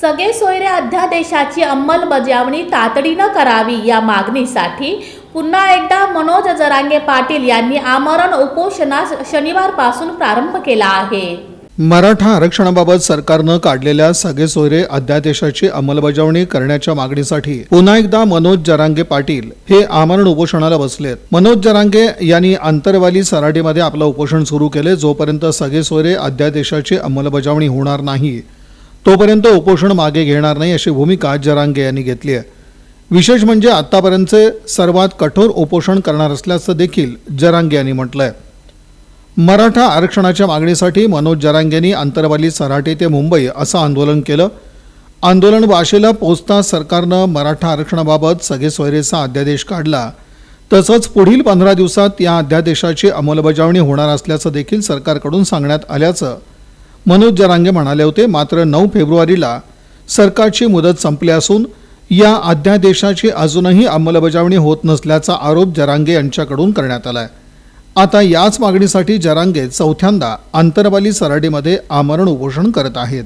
सगळे सोयरे अध्यादेशाची अंमलबजावणी तातडीनं करावी या मागणीसाठी पुन्हा एकदा मनोज जरांगे पाटील यांनी आमरण उपोषणास शनिवारपासून प्रारंभ केला आहे. मराठा आरक्षणाबाबत सरकारनं काढलेल्या सगळे सोयरे अध्यादेशाची अंमलबजावणी करण्याच्या मागणीसाठी पुन्हा एकदा मनोज जरांगे पाटील हे आमरण उपोषणाला बसलेत. मनोज जरांगे यांनी आंतरवाली सराटीमध्ये आपलं उपोषण सुरू केले जोपर्यंत सगळे सोयरे अध्यादेशाची अंमलबजावणी होणार नाही. तोपर्यंत उपोषण मागे घेणार नाही अशी भूमिका जरांगे यांनी घेतली आहे. विशेष म्हणजे आत्तापर्यंतचे सर्वात कठोर उपोषण करणार असल्याचं देखील जरांगे यांनी म्हटलंय. मराठा आरक्षणाच्या मागणीसाठी मनोज जरांगेंनी आंतरवाली सराटे ते मुंबई असं आंदोलन केलं. आंदोलन वाशेला पोचता सरकारनं मराठा आरक्षणाबाबत सगळे सोयरेचा अध्यादेश काढला. तसंच पुढील पंधरा दिवसात या अध्यादेशाची अंमलबजावणी होणार असल्याचं देखील सरकारकडून सांगण्यात आल्याचं मनोज जरांगे म्हणाले होते मात्र नऊ फेब्रुवारीला सरकारची मुदत संपली असून या अध्यादेशाची अजूनही अंमलबजावणी होत नसल्याचा आरोप जरांगे यांच्याकडून करण्यात आला आहे आता याच मागणीसाठी जरांगे चौथ्यांदा आंतरवाली सराडीमध्ये आमरण उपोषण करत आहेत.